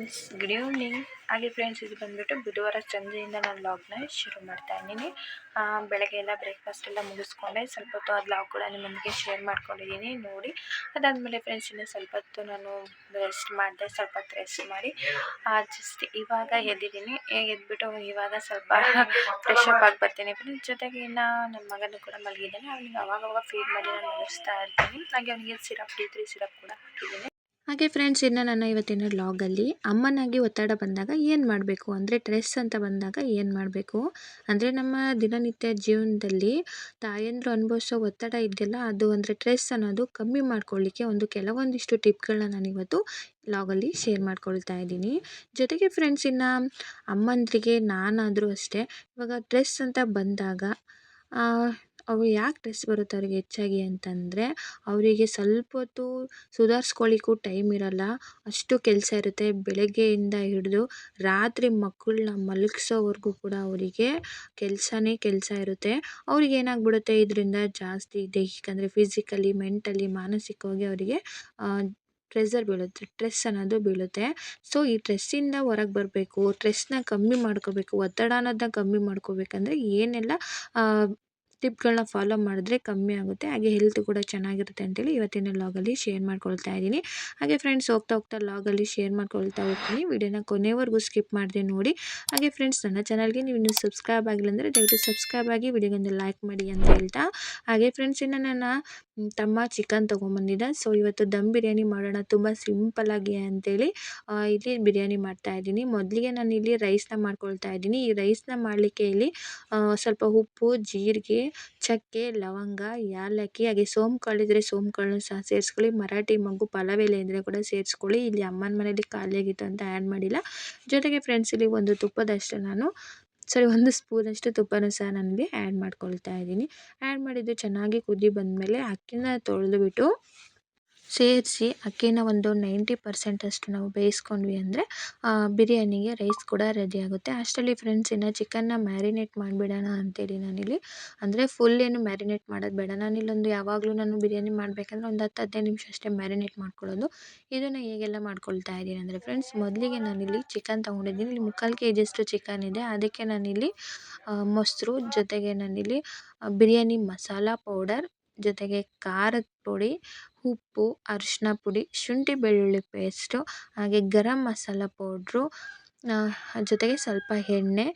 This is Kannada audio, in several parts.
ಫ್ರೆಂಡ್ಸ್ ಗುಡ್ ಈವ್ನಿಂಗ್ ಹಾಗೆ ಫ್ರೆಂಡ್ಸ್ ಇದು ಬಂದ್ಬಿಟ್ಟು ಬುಧವಾರ ಸಂಜೆಯಿಂದ ನಾನು ಲಾಗ್ನ ಶುರು ಮಾಡ್ತಾ ಇದ್ದೀನಿ. ಬೆಳಗ್ಗೆ ಎಲ್ಲ ಬ್ರೇಕ್ಫಾಸ್ಟ್ ಎಲ್ಲ ಮುಗಿಸ್ಕೊಂಡೆ. ಸ್ವಲ್ಪ ಹೊತ್ತು ಅದು ಲಾಗ್ ಕೂಡ ನಿಮ್ಮೊಂದಿಗೆ ಶೇರ್ ಮಾಡ್ಕೊಂಡಿದ್ದೀನಿ, ನೋಡಿ. ಅದಾದಮೇಲೆ ಫ್ರೆಂಡ್ಸ್ ಇನ್ನು ಸ್ವಲ್ಪ ಹೊತ್ತು ನಾನು ರೆಸ್ಟ್ ಮಾಡಿದೆ, ಸ್ವಲ್ಪ ಹೊತ್ತು ರೆಸ್ಟ್ ಮಾಡಿ. ಜಸ್ಟ್ ಇವಾಗ ಎದ್ದಿದ್ದೀನಿ. ಎದ್ಬಿಟ್ಟು ಇವಾಗ ಸ್ವಲ್ಪ ಫ್ರೆಶ್ ಅಪ್ ಆಗಿ ಬರ್ತೀನಿ. ಫ್ರೆಂಡ್ಸ್ ಜೊತೆಗೆ ಇನ್ನು ನನ್ನ ಮಗನೂ ಕೂಡ ಮಲಗಿದ್ದಾನೆ. ಅವನಿಗೆ ಅವಾಗವಾಗ ಅವಾಗ ಫೀಡ್ ಮಾಡಿ ನಾನು ಮಲಗಿಸ್ತಾ ಇರ್ತೀನಿ. ಹಾಗೆ ಅವನಿಗೆ ಸಿರಪ್ ಡಿ ತ್ರೀ ಸಿರಪ್ ಕೂಡ ಹಾಕಿದ್ದೀನಿ ಹಾಗೆ ಫ್ರೆಂಡ್ಸ್ ಇನ್ನು ನನ್ನ ಇವತ್ತಿನ ಲಾಗಲ್ಲಿ ಅಮ್ಮನಾಗಿ ಒತ್ತಡ ಬಂದಾಗ ಏನು ಮಾಡಬೇಕು? ಅಂದರೆ ಸ್ಟ್ರೆಸ್ ಅಂತ ಬಂದಾಗ ಏನು ಮಾಡಬೇಕು? ಅಂದರೆ ನಮ್ಮ ದಿನನಿತ್ಯ ಜೀವನದಲ್ಲಿ ತಾಯಂದಿರು ಅನುಭವಿಸೋ ಒತ್ತಡ ಇದೆಯಲ್ಲ, ಅದು ಅಂದರೆ ಸ್ಟ್ರೆಸ್ ಅನ್ನೋದು ಕಮ್ಮಿ ಮಾಡ್ಕೊಳ್ಳಿಕ್ಕೆ ಒಂದು ಕೆಲವೊಂದಿಷ್ಟು ಟಿಪ್ಗಳನ್ನ ನಾನು ಇವತ್ತು ಲಾಗಲ್ಲಿ ಶೇರ್ ಮಾಡ್ಕೊಳ್ತಾ ಇದ್ದೀನಿ. ಜೊತೆಗೆ ಫ್ರೆಂಡ್ಸ್ ಇನ್ನು ಅಮ್ಮಂದ್ರಿಗೆ ನಾನಾದರೂ ಅಷ್ಟೇ, ಇವಾಗ ಡ್ರೆಸ್ ಅಂತ ಬಂದಾಗ ಅವು ಯಾಕೆ ಸ್ಟ್ರೆಸ್ ಬರುತ್ತೆ ಅವ್ರಿಗೆ ಹೆಚ್ಚಾಗಿ ಅಂತಂದರೆ, ಅವರಿಗೆ ಸ್ವಲ್ಪ ಹೊತ್ತು ಸುಧಾರ್ಸ್ಕೊಳ್ಳಿಕ್ಕೂ ಟೈಮ್ ಇರಲ್ಲ. ಅಷ್ಟು ಕೆಲಸ ಇರುತ್ತೆ. ಬೆಳಗ್ಗೆಯಿಂದ ಹಿಡಿದು ರಾತ್ರಿ ಮಕ್ಕಳನ್ನ ಮಲಗಿಸೋವರೆಗೂ ಕೂಡ ಅವರಿಗೆ ಕೆಲಸನೇ ಕೆಲಸ ಇರುತ್ತೆ. ಅವ್ರಿಗೆ ಏನಾಗ್ಬಿಡುತ್ತೆ? ಇದರಿಂದ ಜಾಸ್ತಿ ದೈಹಿಕ ಅಂದರೆ ಫಿಸಿಕಲಿ, ಮೆಂಟಲಿ, ಮಾನಸಿಕವಾಗಿ ಅವರಿಗೆ ಪ್ರೆಸರ್ ಬೀಳುತ್ತೆ. ಸ್ಟ್ರೆಸ್ ಅನ್ನೋದು ಬೀಳುತ್ತೆ. ಸೊ, ಈ ಸ್ಟ್ರೆಸ್ಸಿಂದ ಹೊರಗೆ ಬರಬೇಕು, ಸ್ಟ್ರೆಸ್ನ ಕಮ್ಮಿ ಮಾಡ್ಕೋಬೇಕು ಒತ್ತಡ ಅನ್ನೋದನ್ನ ಕಮ್ಮಿ ಮಾಡ್ಕೋಬೇಕಂದ್ರೆ ಏನೆಲ್ಲ ಟಿಪ್ಗಳನ್ನ ಫಾಲೋ ಮಾಡಿದ್ರೆ ಕಮ್ಮಿ ಆಗುತ್ತೆ. ಹಾಗೆ ಹೆಲ್ತ್ ಕೂಡ ಚೆನ್ನಾಗಿರುತ್ತೆ ಅಂತೇಳಿ ಇವತ್ತಿನ ಲಾಗಲ್ಲಿ ಶೇರ್ ಮಾಡ್ಕೊಳ್ತಾ ಇದ್ದೀನಿ. ಹಾಗೆ ಫ್ರೆಂಡ್ಸ್, ಹೋಗ್ತಾ ಹೋಗ್ತಾ ಲಾಗಲ್ಲಿ ಶೇರ್ ಮಾಡ್ಕೊಳ್ತಾ ಹೋಗ್ತೀನಿ. ವಿಡಿಯೋನ ಕೊನೆವರೆಗೂ ಸ್ಕಿಪ್ ಮಾಡಿದೆ ನೋಡಿ. ಹಾಗೆ ಫ್ರೆಂಡ್ಸ್, ನನ್ನ ಚಾನಲ್ಗೆ ನೀವು ಇನ್ನೂ ಸಬ್ಸ್ಕ್ರೈಬ್ ಆಗಿಲ್ಲ ಅಂದರೆ ದಯವಿಟ್ಟು ಸಬ್ಸ್ಕ್ರೈಬ್ ಆಗಿ ವಿಡಿಯೋಗೊಂದು ಲೈಕ್ ಮಾಡಿ ಅಂತ ಹೇಳ್ತಾ. ಹಾಗೆ ಫ್ರೆಂಡ್ಸ್, ಇನ್ನು ನನ್ನ ತಮ್ಮ ಚಿಕನ್ ತೊಗೊಂಬಂದಿದ್ದ. ಸೊ, ಇವತ್ತು ದಮ್ ಬಿರಿಯಾನಿ ಮಾಡೋಣ ತುಂಬ ಸಿಂಪಲ್ಲಾಗಿ ಅಂತೇಳಿ ಇಲ್ಲಿ ಬಿರಿಯಾನಿ ಮಾಡ್ತಾ ಇದ್ದೀನಿ. ಮೊದಲಿಗೆ ನಾನು ಇಲ್ಲಿ ರೈಸ್ನ ಮಾಡ್ಕೊಳ್ತಾ ಇದ್ದೀನಿ. ಈ ರೈಸ್ನ ಮಾಡಲಿಕ್ಕೆ ಇಲ್ಲಿ ಸ್ವಲ್ಪ ಉಪ್ಪು, ಜೀರಿಗೆ ಚಕ್ಕೆ, ಲವಂಗ ಯಾಲಕ್ಕಿ ಹಾಗೆ ಸೋಂಪುಗಳಿದ್ರೆ ಸೋಂಪುಗಳನ್ನು ಸಹ ಸೇರಿಸ್ಕೊಳ್ಳಿ. ಮರಾಠಿ ಮೊಗ್ಗು ಪಲಾವ್ ಎಲೆ ಇದ್ದರೆ ಕೂಡ ಸೇರಿಸ್ಕೊಳ್ಳಿ. ಇಲ್ಲಿ ಅಮ್ಮನ ಮನೇಲಿ ಖಾಲಿಯಾಗಿತ್ತು ಅಂತ ಆ್ಯಡ್ ಮಾಡಿಲ್ಲ. ಜೊತೆಗೆ ಫ್ರೆಂಡ್ಸ್ ಇಲ್ಲಿ ಒಂದು ತುಪ್ಪದಷ್ಟು ನಾನು ಸರಿ ಒಂದು ಸ್ಪೂನಷ್ಟು ತುಪ್ಪನೂ ಸಹ ನನಗೆ ಆ್ಯಡ್ ಮಾಡ್ಕೊಳ್ತಾ ಇದ್ದೀನಿ. ಆ್ಯಡ್ ಮಾಡಿದ್ದು ಚೆನ್ನಾಗಿ ಕುದಿ ಬಂದಮೇಲೆ ಅಕ್ಕಿನ ತೊಳೆದುಬಿಟ್ಟು ಸೇರಿಸಿ ಅಕ್ಕಿನ ಒಂದು ನೈಂಟಿ ಪರ್ಸೆಂಟಷ್ಟು ನಾವು ಬೇಯಿಸ್ಕೊಂಡ್ವಿ ಅಂದರೆ ಬಿರಿಯಾನಿಗೆ ರೈಸ್ ಕೂಡ ರೆಡಿ ಆಗುತ್ತೆ. ಅಷ್ಟರಲ್ಲಿ ಫ್ರೆಂಡ್ಸ್ ಇನ್ನು ಚಿಕನ್ನ ಮ್ಯಾರಿನೇಟ್ ಮಾಡಿಬಿಡೋಣ ಅಂತೇಳಿ ನಾನಿಲ್ಲಿ. ಅಂದರೆ ಫುಲ್ ಏನು ಮ್ಯಾರಿನೇಟ್ ಮಾಡೋದು ಬೇಡ. ನಾನಿಲ್ಲೊಂದು ಯಾವಾಗಲೂ ನಾನು ಬಿರಿಯಾನಿ ಮಾಡಬೇಕಂದ್ರೆ ಒಂದು ಹತ್ತು ಹದಿನೈದು ನಿಮಿಷ ಅಷ್ಟೇ ಮ್ಯಾರಿನೇಟ್ ಮಾಡ್ಕೊಳ್ಳೋದು. ಇದನ್ನು ಹೇಗೆಲ್ಲ ಮಾಡ್ಕೊಳ್ತಾ ಇದ್ದೀನಿ ಅಂದರೆ ಫ್ರೆಂಡ್ಸ್ ಮೊದಲಿಗೆ ನಾನಿಲ್ಲಿ ಚಿಕನ್ ತೊಗೊಂಡಿದ್ದೀನಿ. ಇಲ್ಲಿ ಮುಕ್ಕಾಲು ಕೆ ಜಿಯಷ್ಟು ಚಿಕನ್ ಇದೆ. ಅದಕ್ಕೆ ನಾನಿಲ್ಲಿ ಮೊಸರು, ಜೊತೆಗೆ ನಾನಿಲ್ಲಿ ಬಿರಿಯಾನಿ ಮಸಾಲ ಪೌಡರ್, ಜೊತೆಗೆ ಖಾರದ ಪುಡಿ ಉಪ್ಪು ಅರಿಶಿನ ಪುಡಿ, ಶುಂಠಿ ಬೆಳ್ಳುಳ್ಳಿ ಪೇಸ್ಟು, ಹಾಗೆ ಗರಂ ಮಸಾಲ ಪೌಡ್ರು ಜೊತೆಗೆ ಸ್ವಲ್ಪ ಎಣ್ಣೆ,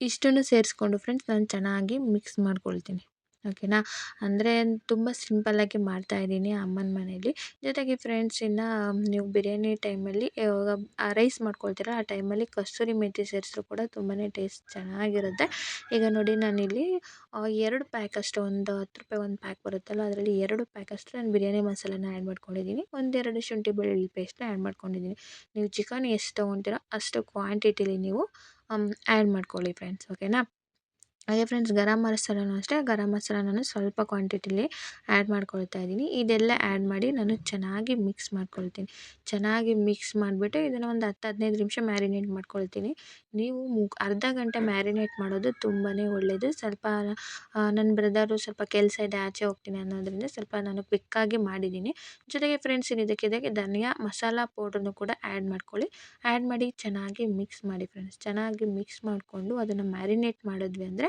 ಇಷ್ಟನ್ನು ಸೇರಿಸ್ಕೊಂಡು ಫ್ರೆಂಡ್ಸ್ ನಾನು ಚೆನ್ನಾಗಿ ಮಿಕ್ಸ್ ಮಾಡ್ಕೊಳ್ತೀನಿ. ಓಕೆನಾ? ಅಂದರೆ ತುಂಬ ಸಿಂಪಲ್ಲಾಗಿ ಮಾಡ್ತಾಯಿದ್ದೀನಿ ಅಮ್ಮನ ಮನೆಯಲ್ಲಿ ಜೊತೆಗೆ ಫ್ರೆಂಡ್ಸ್ ಇನ್ನು ನೀವು ಬಿರಿಯಾನಿ ಟೈಮಲ್ಲಿ ರೈಸ್ ಮಾಡ್ಕೊಳ್ತೀರ, ಆ ಟೈಮಲ್ಲಿ ಕಸ್ತೂರಿ ಮೆಥಿ ಸೇರಿಸ್ರು ಕೂಡ ತುಂಬಾ ಟೇಸ್ಟ್ ಚೆನ್ನಾಗಿರುತ್ತೆ. ಈಗ ನೋಡಿ ನಾನಿಲ್ಲಿ ಎರಡು ಪ್ಯಾಕಷ್ಟು ಒಂದು ಹತ್ತು ರೂಪಾಯಿ ಒಂದು ಪ್ಯಾಕ್ ಬರುತ್ತಲ್ಲ, ಅದರಲ್ಲಿ ಎರಡು ಪ್ಯಾಕಷ್ಟು ನಾನು ಬಿರಿಯಾನಿ ಮಸಾಲನ ಆ್ಯಡ್ ಮಾಡ್ಕೊಂಡಿದ್ದೀನಿ. ಒಂದೆರಡು ಶುಂಠಿ ಬೆಳ್ಳುಳ್ಳಿ ಪೇಸ್ಟ್ನ ಆ್ಯಡ್ ಮಾಡ್ಕೊಂಡಿದ್ದೀನಿ. ನೀವು ಚಿಕನ್ ಎಷ್ಟು ತೊಗೊತೀರೋ ಅಷ್ಟು ಕ್ವಾಂಟಿಟಿಲಿ ನೀವು ಆ್ಯಡ್ ಮಾಡ್ಕೊಳ್ಳಿ ಫ್ರೆಂಡ್ಸ್, ಓಕೆನಾ? ಹಾಗೆ ಫ್ರೆಂಡ್ಸ್ ಗರಂ ಮಸಾಲನೂ ಅಷ್ಟೇ, ಗರಂ ಮಸಾಲ ನಾನು ಸ್ವಲ್ಪ ಕ್ವಾಂಟಿಟಿಲಿ ಆ್ಯಡ್ ಮಾಡ್ಕೊಳ್ತಾ ಇದ್ದೀನಿ. ಇದೆಲ್ಲ ಆ್ಯಡ್ ಮಾಡಿ ನಾನು ಚೆನ್ನಾಗಿ ಮಿಕ್ಸ್ ಮಾಡ್ಕೊಳ್ತೀನಿ. ಚೆನ್ನಾಗಿ ಮಿಕ್ಸ್ ಮಾಡಿಬಿಟ್ಟು ಇದನ್ನು ಒಂದು ಹತ್ತು, ಹದಿನೈದು ನಿಮಿಷ ಮ್ಯಾರಿನೇಟ್ ಮಾಡ್ಕೊಳ್ತೀನಿ. ನೀವು ಮು, ಅರ್ಧ ಗಂಟೆ ಮ್ಯಾರಿನೇಟ್ ಮಾಡೋದು ತುಂಬಾ ಒಳ್ಳೆಯದು ಸ್ವಲ್ಪ ನನ್ನ ಬ್ರದರು ಸ್ವಲ್ಪ ಕೆಲಸ ಇದೆ, ಆಚೆ ಹೋಗ್ತೀನಿ ಅನ್ನೋದರಿಂದ ಸ್ವಲ್ಪ ನಾನು ಕ್ವಿಕ್ಕಾಗಿ ಮಾಡಿದ್ದೀನಿ. ಜೊತೆಗೆ ಫ್ರೆಂಡ್ಸ್ ಇದಕ್ಕೆ ಧನಿಯಾ ಮಸಾಲ ಪೌಡ್ರನ್ನು ಕೂಡ ಆ್ಯಡ್ ಮಾಡ್ಕೊಳ್ಳಿ. ಆ್ಯಡ್ ಮಾಡಿ ಚೆನ್ನಾಗಿ ಮಿಕ್ಸ್ ಮಾಡಿ ಫ್ರೆಂಡ್ಸ್ ಚೆನ್ನಾಗಿ ಮಿಕ್ಸ್ ಮಾಡಿಕೊಂಡು ಅದನ್ನು ಮ್ಯಾರಿನೇಟ್ ಮಾಡಿದ್ವಿ ಅಂದರೆ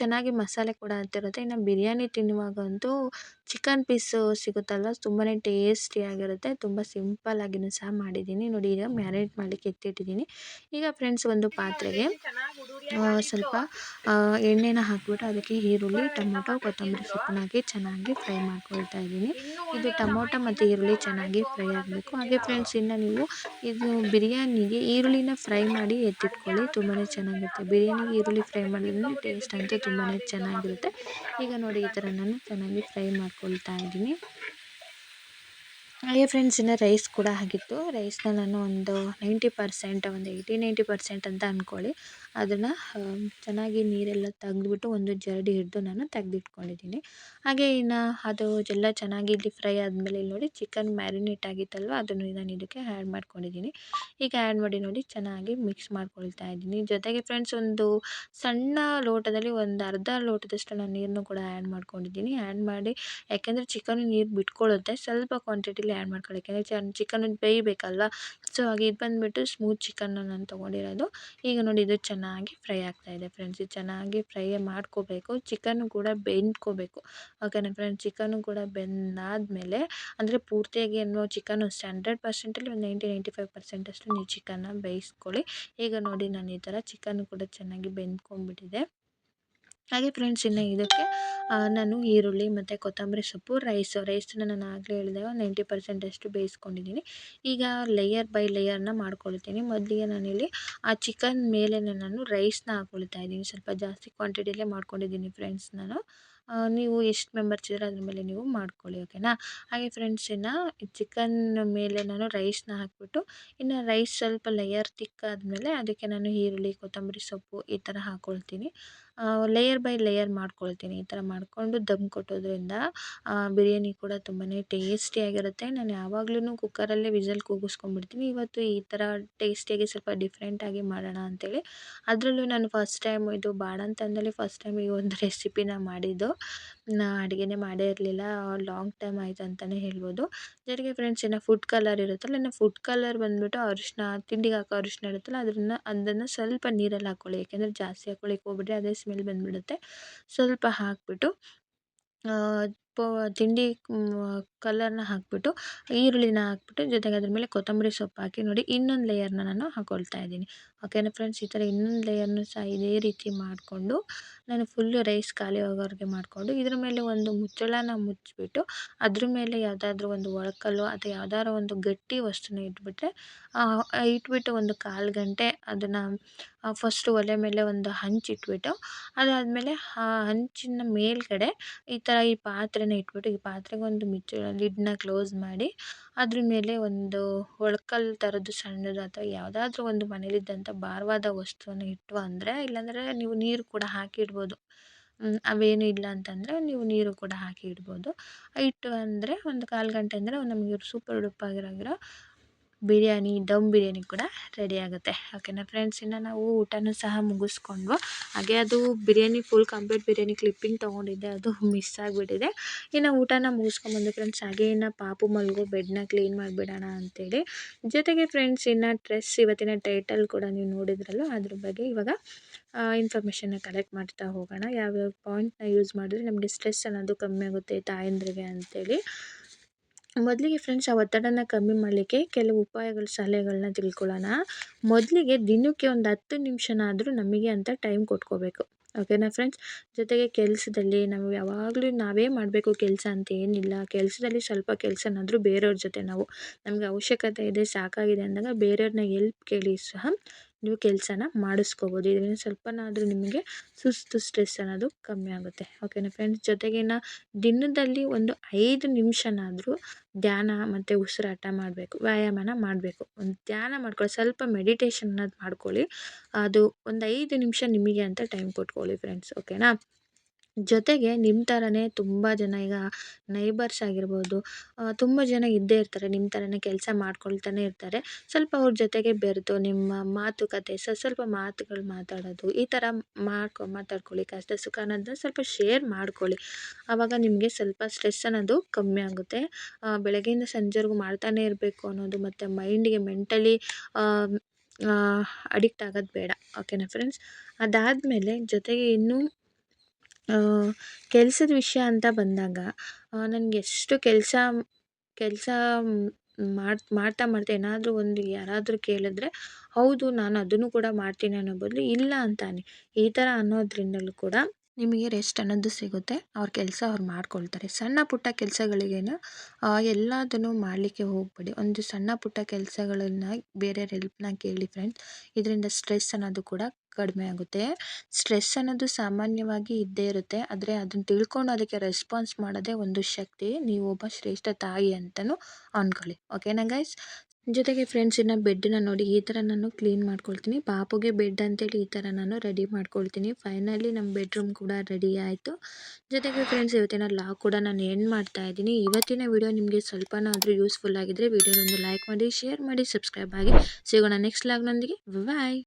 ಚೆನ್ನಾಗಿ ಮಸಾಲೆ ಕೂಡ ಹತ್ತಿರುತ್ತೆ ಇನ್ನು ಬಿರಿಯಾನಿ ತಿನ್ನುವಾಗಂತೂ ಚಿಕನ್ ಪೀಸು ಸಿಗುತ್ತಲ್ವ? ತುಂಬಾ ಟೇಸ್ಟಿಯಾಗಿರುತ್ತೆ ತುಂಬ ಸಿಂಪಲ್ಲಾಗಿಯೂ ಸಹ ಮಾಡಿದ್ದೀನಿ. ನೋಡಿ ಈಗ ಮ್ಯಾರಿನೇಟ್ ಮಾಡಲಿಕ್ಕೆ ಎತ್ತಿಟ್ಟಿದ್ದೀನಿ. ಈಗ ಫ್ರೆಂಡ್ಸ್ ಒಂದು ಪಾತ್ರೆಗೆ ಸ್ವಲ್ಪ ಎಣ್ಣೆನ ಹಾಕ್ಬಿಟ್ಟು ಅದಕ್ಕೆ ಈರುಳ್ಳಿ ಟೊಮೊಟೊ ಕೊತ್ತಂಬರಿ ಸೊಪ್ಪನ್ನ ಹಾಕಿ ಚೆನ್ನಾಗಿ ಫ್ರೈ ಮಾಡ್ಕೊಳ್ತಾ ಇದ್ದೀನಿ. ಇದು ಟೊಮೊಟೊ ಮತ್ತು ಈರುಳ್ಳಿ ಚೆನ್ನಾಗಿ ಫ್ರೈ ಆಗಬೇಕು. ಹಾಗೆ ಫ್ರೆಂಡ್ಸ್ ಇನ್ನು ನೀವು ಇದು ಬಿರಿಯಾನಿಗೆ ಈರುಳ್ಳಿನ ಫ್ರೈ ಮಾಡಿ ಎತ್ತಿಟ್ಕೊಳ್ಳಿ. ತುಂಬಾ ಚೆನ್ನಾಗಿರುತ್ತೆ. ಬಿರಿಯಾನಿಗೆ ಈರುಳ್ಳಿ ಫ್ರೈ ಮಾಡಿದ್ರೆ ಟೇಸ್ಟ್ ಅಂತೂ ತುಂಬಾ ಚೆನ್ನಾಗಿರುತ್ತೆ. ಈಗ ನೋಡಿ ಈ ಥರ ನಾನು ಚೆನ್ನಾಗಿ ಫ್ರೈ ಮಾಡ್ಕೊಳ್ತಾ ಇದ್ದೀನಿ. ಹಾಗೆ ಫ್ರೆಂಡ್ಸ್, ಇನ್ನು ರೈಸ್ ಕೂಡ ಆಗಿತ್ತು. ರೈಸ್ನ ನಾನು ಒಂದು ನೈಂಟಿ ಪರ್ಸೆಂಟ್, ಒಂದು ಏಯ್ಟಿ ನೈಂಟಿ ಪರ್ಸೆಂಟ್ ಅಂತ ಅಂದ್ಕೊಳ್ಳಿ ಅದನ್ನು ಚೆನ್ನಾಗಿ ನೀರೆಲ್ಲ ತೆಗ್ದ್ಬಿಟ್ಟು ಒಂದು ಜರಡಿ ಹಿಡಿದು ನಾನು ತೆಗ್ದಿಟ್ಕೊಂಡಿದ್ದೀನಿ. ಹಾಗೆ ಇನ್ನು ಅದು ಎಲ್ಲ ಚೆನ್ನಾಗಿ ಇಲ್ಲಿ ಫ್ರೈ ಆದಮೇಲೆ ಇಲ್ಲಿ ನೋಡಿ ಚಿಕನ್ ಮ್ಯಾರಿನೇಟ್ ಆಗಿತ್ತಲ್ವ, ಅದನ್ನು ನಾನು ಇದಕ್ಕೆ ಆ್ಯಡ್ ಮಾಡ್ಕೊಂಡಿದ್ದೀನಿ. ಈಗ ಆ್ಯಡ್ ಮಾಡಿ ನೋಡಿ ಚೆನ್ನಾಗಿ ಮಿಕ್ಸ್ ಮಾಡ್ಕೊಳ್ತಾ ಇದ್ದೀನಿ. ಜೊತೆಗೆ ಫ್ರೆಂಡ್ಸ್, ಒಂದು ಸಣ್ಣ ಲೋಟದಲ್ಲಿ ಒಂದು ಅರ್ಧ ಲೋಟದಷ್ಟು ನಾನು ನೀರನ್ನು ಕೂಡ ಆ್ಯಡ್ ಮಾಡ್ಕೊಂಡಿದ್ದೀನಿ. ಆ್ಯಡ್ ಮಾಡಿ, ಯಾಕೆಂದರೆ ಚಿಕನ್ ನೀರು ಬಿಟ್ಕೊಳ್ಳುತ್ತೆ ಸ್ವಲ್ಪ ಕ್ವಾಂಟಿಟಿಲಿ ಆ್ಯಡ್ ಮಾಡ್ಕೊಳ್ಳಿ. ಯಾಕೆಂದರೆ ಚಿಕನ್ ಬೇಯಬೇಕಲ್ವ? ಸೊ ಹಾಗೆ ಇದು ಬಂದುಬಿಟ್ಟು ಸ್ಮೂತ್ ಚಿಕನ್ನ ನಾನು ತೊಗೊಂಡಿರೋದು. ಈಗ ನೋಡಿ ಇದು ಚೆನ್ನಾಗಿ ಫ್ರೈ ಆಗ್ತಾಯಿದೆ ಫ್ರೆಂಡ್ಸ್. ಇದು ಚೆನ್ನಾಗಿ ಫ್ರೈ ಮಾಡ್ಕೋಬೇಕು. ಚಿಕನ್ನು ಕೂಡ ಬೆಂದ್ಕೋಬೇಕು. ಓಕೆನಾ ಫ್ರೆಂಡ್ಸ್ ಚಿಕನ್ನು ಕೂಡ ಬೆಂದಾದಮೇಲೆ ಅಂದರೆ ಪೂರ್ತಿಯಾಗಿ ಏನು ಚಿಕನ್ನು ಹಂಡ್ರೆಡ್ ಪರ್ಸೆಂಟಲ್ಲಿ ಒಂದು ನೈಂಟಿ ನೈಂಟಿ ಫೈವ್ ಪರ್ಸೆಂಟಷ್ಟು ನೀವು ಚಿಕನ್ನ ಬೇಯಿಸ್ಕೊಳ್ಳಿ. ಈಗ ನೋಡಿ ನಾನು ಈ ಥರ ಚಿಕನ್ನು ಕೂಡ ಚೆನ್ನಾಗಿ ಬೆಂದ್ಕೊಂಡ್ಬಿಟ್ಟಿದೆ. ಹಾಗೆ ಫ್ರೆಂಡ್ಸ್ ಇನ್ನು ಇದಕ್ಕೆ ನಾನು ಈರುಳ್ಳಿ ಮತ್ತು ಕೊತ್ತಂಬರಿ ಸೊಪ್ಪು ರೈಸು ರೈಸನ್ನ ನಾನು ಆಗಲೇ ಹೇಳಿದಾಗ ನೈಂಟಿ ಪರ್ಸೆಂಟಷ್ಟು ಬೇಯಿಸ್ಕೊಂಡಿದ್ದೀನಿ. ಈಗ ಲೇಯರ್ ಬೈ ಲೇಯರ್ನ ಮಾಡ್ಕೊಳ್ತೀನಿ. ಮೊದಲಿಗೆ ನಾನಿಲ್ಲಿ ಆ ಚಿಕನ್ ಮೇಲೆ ನಾನು ರೈಸ್ನ ಹಾಕ್ಕೊಳ್ತಾ ಇದ್ದೀನಿ. ಸ್ವಲ್ಪ ಜಾಸ್ತಿ ಕ್ವಾಂಟಿಟಿಯಲ್ಲೇ ಮಾಡ್ಕೊಂಡಿದ್ದೀನಿ ಫ್ರೆಂಡ್ಸ್ ನಾನು. ನೀವು ಎಷ್ಟು ಮೆಂಬರ್ಸ್ ಇದ್ದರೆ ಅದ್ರ ಮೇಲೆ ನೀವು ಮಾಡ್ಕೊಳ್ಳಿ ಓಕೆನಾ ಹಾಗೆ ಫ್ರೆಂಡ್ಸ್ ಇನ್ನು ಚಿಕನ್ ಮೇಲೆ ನಾನು ರೈಸ್ನ ಹಾಕಿಬಿಟ್ಟು, ಇನ್ನು ರೈಸ್ ಸ್ವಲ್ಪ ಲೇಯರ್ ತಿಕ್ಕಾದ ಮೇಲೆ ಅದಕ್ಕೆ ನಾನು ಈರುಳ್ಳಿ, ಕೊತ್ತಂಬರಿ ಸೊಪ್ಪು ಈ ಥರ ಹಾಕ್ಕೊಳ್ತೀನಿ ಲೇಯರ್ ಬೈ ಲೇಯರ್ ಮಾಡ್ಕೊಳ್ತೀನಿ. ಈ ಥರ ಮಾಡಿಕೊಂಡು ದಮ್ ಕೊಟ್ಟೋದ್ರಿಂದ ಬಿರಿಯಾನಿ ಕೂಡ ತುಂಬಾ ಟೇಸ್ಟಿಯಾಗಿರುತ್ತೆ ನಾನು ಯಾವಾಗ್ಲೂ ಕುಕ್ಕರಲ್ಲೇ ವಿಸಲ್ ಕೂಗಿಸ್ಕೊಂಡ್ಬಿಡ್ತೀನಿ. ಇವತ್ತು ಈ ಥರ ಟೇಸ್ಟಿಯಾಗಿ ಸ್ವಲ್ಪ ಡಿಫ್ರೆಂಟಾಗಿ ಮಾಡೋಣ ಅಂತೇಳಿ. ಅದರಲ್ಲೂ ನಾನು ಫಸ್ಟ್ ಟೈಮ್ ಇದು ಬಾಡಂತನದಲ್ಲಿ ಫಸ್ಟ್ ಟೈಮ್ ಈ ಒಂದು ರೆಸಿಪಿನ ಮಾಡಿದ್ದು. ನಾ ಅಡುಗೆನೇ ಮಾಡೇ ಇರಲಿಲ್ಲ ಲಾಂಗ್ ಟೈಮ್ ಆಯ್ತು ಅಂತಲೇ ಹೇಳ್ಬೋದು. ಜೊತೆಗೆ ಫ್ರೆಂಡ್ಸ್ ಇನ್ನು ಫುಡ್ ಕಲರ್ ಇರುತ್ತಲ್ಲ, ಇನ್ನು ಫುಡ್ ಕಲರ್ ಬಂದುಬಿಟ್ಟು ಅರಿಶಿನ ತಿಂಡಿಗೆ ಹಾಕೋ ಅರಿಶಿನ ಇರುತ್ತಲ್ಲ, ಅದನ್ನು ಅದನ್ನು ಸ್ವಲ್ಪ ನೀರಲ್ಲಿ ಹಾಕ್ಕೊಳ್ಳಿ ಯಾಕೆಂದರೆ ಜಾಸ್ತಿ ಹಾಕ್ಕೊಳ್ಳಿಕ್ಕೆ ಹೋಗ್ಬೇಡಿ ಅದೇ ಸ್ಮೆಲ್ ಬಂದುಬಿಡುತ್ತೆ. ಸ್ವಲ್ಪ ಹಾಕಿಬಿಟ್ಟು ಪೋ ತಿಂಡಿ ಕಲರನ್ನ ಹಾಕಿಬಿಟ್ಟು, ಈರುಳ್ಳಿನ ಹಾಕ್ಬಿಟ್ಟು, ಜೊತೆಗೆ ಅದ್ರ ಮೇಲೆ ಕೊತ್ತಂಬರಿ ಸೊಪ್ಪು ಹಾಕಿ ನೋಡಿ ಇನ್ನೊಂದು ಲೇಯರ್ನ ನಾನು ಹಾಕ್ಕೊಳ್ತಾ ಇದ್ದೀನಿ. ಓಕೆನಾ ಫ್ರೆಂಡ್ಸ್ ಈ ಥರ ಇನ್ನೊಂದು ಲೇಯರ್ನು ಸಹ ಇದೇ ರೀತಿ ಮಾಡಿಕೊಂಡು, ನಾನು ಫುಲ್ಲು ರೈಸ್ ಖಾಲಿ ಆಗೋವರೆಗೆ ಮಾಡಿಕೊಂಡು, ಇದ್ರ ಮೇಲೆ ಒಂದು ಮುಚ್ಚಳನ ಮುಚ್ಚಿಬಿಟ್ಟು, ಅದ್ರ ಮೇಲೆ ಯಾವುದಾದ್ರೂ ಒಂದು ಒಳಕಲ್ಲು ಅಥವಾ ಯಾವ್ದಾದ್ರು ಒಂದು ಗಟ್ಟಿ ವಸ್ತುನ ಇಟ್ಬಿಟ್ರೆ ಇಟ್ಬಿಟ್ಟು ಒಂದು ಕಾಲು ಗಂಟೆ ಅದನ್ನು ಫಸ್ಟು ಒಲೆ ಮೇಲೆ ಒಂದು ಹಂಚಿಟ್ಬಿಟ್ಟು ಅದಾದಮೇಲೆ ಆ ಹಂಚಿನ ಮೇಲ್ಗಡೆ ಈ ಥರ ಈ ಪಾತ್ರೆನ ಇಟ್ಬಿಟ್ಟು, ಈ ಪಾತ್ರೆಗೊಂದು ಮುಚ್ಚಳ ಲಿಡ್ನ ಕ್ಲೋಸ್ ಮಾಡಿ, ಅದ್ರ ಮೇಲೆ ಒಂದು ಒಳ್ಕಲ್ಲು ಥರದ್ದು ಸಣ್ಣದು ಅಥವಾ ಯಾವುದಾದ್ರೂ ಒಂದು ಮನೇಲಿದ್ದಂಥ ಭಾರವಾದ ವಸ್ತುವನ್ನು ಇಟ್ಟು ಅಂದರೆ, ಇಲ್ಲಾಂದರೆ ನೀವು ನೀರು ಕೂಡ ಹಾಕಿ ಇಡ್ಬೋದು. ಅವೇನು ಇಲ್ಲ ಅಂತಂದರೆ ನೀವು ನೀರು ಕೂಡ ಹಾಕಿ ಇಡ್ಬೋದು. ಇಟ್ಟು ಅಂದರೆ ಒಂದು ಕಾಲು ಗಂಟೆ ಅಂದರೆ ನಮಗೆ ಸೂಪರ್ ಡುಪ್ಪಾಗಿರೋ ಬಿರಿಯಾನಿ, ದಮ್ ಬಿರಿಯಾನಿ ಕೂಡ ರೆಡಿ ಆಗುತ್ತೆ. ಓಕೆನಾ ಫ್ರೆಂಡ್ಸ್ ಇನ್ನು ನಾವು ಊಟನೂ ಸಹ ಮುಗಿಸ್ಕೊಂಡ್ವು ಹಾಗೆ ಅದು biryani full complete biryani clipping ತೊಗೊಂಡಿದ್ದೆ, ಅದು ಮಿಸ್ ಆಗಿಬಿಟ್ಟಿದೆ. ಇನ್ನು ಊಟನ ಮುಗಿಸ್ಕೊಂಬಂದು ಫ್ರೆಂಡ್ಸ್ ಹಾಗೆ ಇನ್ನು ಪಾಪು ಮಲ್ಗೋ ಬೆಡ್ನ ಕ್ಲೀನ್ ಮಾಡಿಬಿಡೋಣ ಅಂತೇಳಿ. ಜೊತೆಗೆ ಫ್ರೆಂಡ್ಸ್ ಇನ್ನು ಡ್ರೆಸ್ ಇವತ್ತಿನ ಟೈಟಲ್ ಕೂಡ ನೀವು ನೋಡಿದ್ರಲ್ಲ ಅದ್ರ ಬಗ್ಗೆ ಇವಾಗ ಇನ್ಫಾರ್ಮೇಷನ್ನ ಕಲೆಕ್ಟ್ ಮಾಡ್ತಾ ಹೋಗೋಣ. ಯಾವ್ಯಾವ ಪಾಯಿಂಟ್ನ ಯೂಸ್ ಮಾಡಿದ್ರೆ ನಮಗೆ ಸ್ಟ್ರೆಸ್ ಅನ್ನೋದು ಕಮ್ಮಿ ಆಗುತ್ತೆ ತಾಯಂದ್ರಿಗೆ ಅಂತೇಳಿ. ಮೊದಲಿಗೆ ಫ್ರೆಂಡ್ಸ್ ಆ ಒತ್ತಡನ ಕಮ್ಮಿ ಮಾಡಲಿಕ್ಕೆ ಕೆಲವು ಉಪಾಯಗಳು ಸಲಹೆಗಳನ್ನ ತಿಳ್ಕೊಳ್ಳೋಣ. ಮೊದಲಿಗೆ ದಿನಕ್ಕೆ ಒಂದು ಹತ್ತು ನಿಮಿಷನಾದರೂ ನಮಗೆ ಅಂತ ಟೈಮ್ ಕೊಟ್ಕೋಬೇಕು. ಓಕೆನಾ ಫ್ರೆಂಡ್ಸ್ ಜೊತೆಗೆ ಕೆಲಸದಲ್ಲಿ ನಾವು ಯಾವಾಗಲೂ ನಾವೇ ಮಾಡಬೇಕು ಕೆಲಸ ಅಂತ ಏನಿಲ್ಲ. ಕೆಲಸದಲ್ಲಿ ಸ್ವಲ್ಪ ಕೆಲಸನಾದರೂ ಬೇರೆಯವ್ರ ಜೊತೆ ನಾವು ನಮಗೆ ಅವಶ್ಯಕತೆ ಇದೆ, ಸಾಕಾಗಿದೆ ಅಂದಾಗ ಬೇರೆಯವ್ರನ್ನ ಎಲ್ಪ್ ಕೇಳಿ ಸಹ ನೀವು ಕೆಲಸನ ಮಾಡಿಸ್ಕೋಬೋದು. ಇದರಿಂದ ಸ್ವಲ್ಪನಾದರೂ ನಿಮಗೆ ಸುಸ್ತು ಸ್ಟ್ರೆಸ್ ಅನ್ನೋದು ಕಮ್ಮಿ ಆಗುತ್ತೆ. ಓಕೆನಾ ಫ್ರೆಂಡ್ಸ್ ಜೊತೆಗಿನ ದಿನದಲ್ಲಿ ಒಂದು ಐದು ನಿಮಿಷನಾದರೂ ಧ್ಯಾನ ಮತ್ತು ಉಸಿರಾಟ ಮಾಡಬೇಕು, ವ್ಯಾಯಾಮನ ಮಾಡಬೇಕು. ಒಂದು ಧ್ಯಾನ ಮಾಡ್ಕೊಳ್ಳಿ, ಸ್ವಲ್ಪ ಮೆಡಿಟೇಷನ್ ಅನ್ನೋದು ಮಾಡ್ಕೊಳ್ಳಿ. ಅದು ಒಂದು ಐದು ನಿಮಿಷ ನಿಮಗೆ ಅಂತ ಟೈಮ್ ಕೊಟ್ಕೊಳ್ಳಿ ಫ್ರೆಂಡ್ಸ್ ಓಕೆನಾ ಜೊತೆಗೆ ನಿಮ್ಮ ಥರನೇ ತುಂಬ ಜನ ಈಗ ನೈಬರ್ಸ್ ಆಗಿರ್ಬೋದು ತುಂಬ ಜನ ಇದ್ದೇ ಇರ್ತಾರೆ ನಿಮ್ಮ ಥರನೇ ಕೆಲಸ ಮಾಡ್ಕೊಳ್ತಾನೆ ಇರ್ತಾರೆ. ಸ್ವಲ್ಪ ಅವ್ರ ಜೊತೆಗೆ ಬೆರೆತು ನಿಮ್ಮ ಮಾತುಕತೆ, ಸ, ಸ್ವಲ್ಪ ಮಾತುಗಳು ಮಾತಾಡೋದು, ಈ ಥರ ಮಾಡ್ಕೊ, ಮಾತಾಡ್ಕೊಳ್ಳಿ, ಕಷ್ಟ ಸುಖ ಅನ್ನೋದನ್ನ ಸ್ವಲ್ಪ ಶೇರ್ ಮಾಡ್ಕೊಳ್ಳಿ. ಆವಾಗ ನಿಮಗೆ ಸ್ವಲ್ಪ ಸ್ಟ್ರೆಸ್ ಅನ್ನೋದು ಕಮ್ಮಿ ಆಗುತ್ತೆ. ಬೆಳಗ್ಗೆಯಿಂದ ಸಂಜೆವರೆಗೂ ಮಾಡ್ತಾನೆ ಇರಬೇಕು ಅನ್ನೋದು ಮತ್ತು ಮೈಂಡಿಗೆ ಮೆಂಟಲಿ ಅಡಿಕ್ಟ್ ಆಗೋದು ಬೇಡ. ಓಕೆನಾ ಫ್ರೆಂಡ್ಸ್ ಅದಾದಮೇಲೆ ಜೊತೆಗೆ ಇನ್ನೂ ಕೆಲ್ಸದ ವಿಷಯ ಅಂತ ಬಂದಾಗ ನನಗೆ ಎಷ್ಟು ಕೆಲಸ ಕೆಲಸ ಮಾಡಿ, ಮಾಡ್ತಾ ಮಾಡ್ತಾ ಏನಾದರೂ ಒಂದು ಯಾರಾದರೂ ಕೇಳಿದ್ರೆ, ಹೌದು, ನಾನು ಅದನ್ನು ಕೂಡ ಮಾಡ್ತೀನಿ ಅನ್ನೋ ಬದಲು ಇಲ್ಲ ಅಂತಾನೆ. ಈ ಥರ ಅನ್ನೋದ್ರಿಂದಲೂ ಕೂಡ ನಿಮಗೆ ರೆಸ್ಟ್ ಅನ್ನೋದು ಸಿಗುತ್ತೆ. ಅವ್ರ ಕೆಲಸ ಅವ್ರು ಮಾಡ್ಕೊಳ್ತಾರೆ. ಸಣ್ಣ ಪುಟ್ಟ ಕೆಲಸಗಳಿಗೇನು ಎಲ್ಲದನ್ನು ಮಾಡಲಿಕ್ಕೆ ಹೋಗಬೇಡಿ. ಒಂದು ಸಣ್ಣ ಪುಟ್ಟ ಕೆಲಸಗಳನ್ನ ಬೇರೆಯವ್ರ ಹೆಲ್ಪ್ನ ಕೇಳಿ ಫ್ರೆಂಡ್ಸ್ ಇದರಿಂದ ಸ್ಟ್ರೆಸ್ ಅನ್ನೋದು ಕೂಡ ಕಡಿಮೆ ಆಗುತ್ತೆ. ಸ್ಟ್ರೆಸ್ ಅನ್ನೋದು ಸಾಮಾನ್ಯವಾಗಿ ಇದ್ದೇ ಇರುತ್ತೆ. ಆದರೆ ಅದನ್ನು ತಿಳ್ಕೊಂಡು ಅದಕ್ಕೆ ರೆಸ್ಪಾನ್ಸ್ ಮಾಡೋದೇ ಒಂದು ಶಕ್ತಿ. ನೀವು ಒಬ್ಬ ಶ್ರೇಷ್ಠ ತಾಯಿ ಅಂತಲೂ ಅಂದ್ಕೊಳ್ಳಿ ಓಕೆನಾ ಗೈಸ್ ಜೊತೆಗೆ ಫ್ರೆಂಡ್ಸ್ ಇನ್ನು ಬೆಡ್ಡನ್ನ ನೋಡಿ ಈ ಥರ ನಾನು ಕ್ಲೀನ್ ಮಾಡ್ಕೊಳ್ತೀನಿ. ಪಾಪುಗೆ ಬೆಡ್ ಅಂತೇಳಿ ಈ ಥರ ನಾನು ರೆಡಿ ಮಾಡ್ಕೊಳ್ತೀನಿ. ಫೈನಲಿ ನಮ್ಮ ಬೆಡ್ರೂಮ್ ಕೂಡ ರೆಡಿ ಆಯಿತು. ಜೊತೆಗೆ ಫ್ರೆಂಡ್ಸ್ ಇವತ್ತಿನ ಲಾಗ್ ಕೂಡ ನಾನು ಎಂಡ್ ಮಾಡ್ತಾ ಇದ್ದೀನಿ. ಇವತ್ತಿನ ವಿಡಿಯೋ ನಿಮಗೆ ಸ್ವಲ್ಪನಾದರೂ ಯೂಸ್ಫುಲ್ ಆಗಿದ್ದರೆ ವಿಡಿಯೋದೊಂದು ಲೈಕ್ ಮಾಡಿ ಶೇರ್ ಮಾಡಿ ಸಬ್ಸ್ಕ್ರೈಬ್ ಆಗಿ. ಸಿಗೋಣ ನೆಕ್ಸ್ಟ್ ಲಾಗ್ನೊಂದಿಗೆ ಬಾಯ್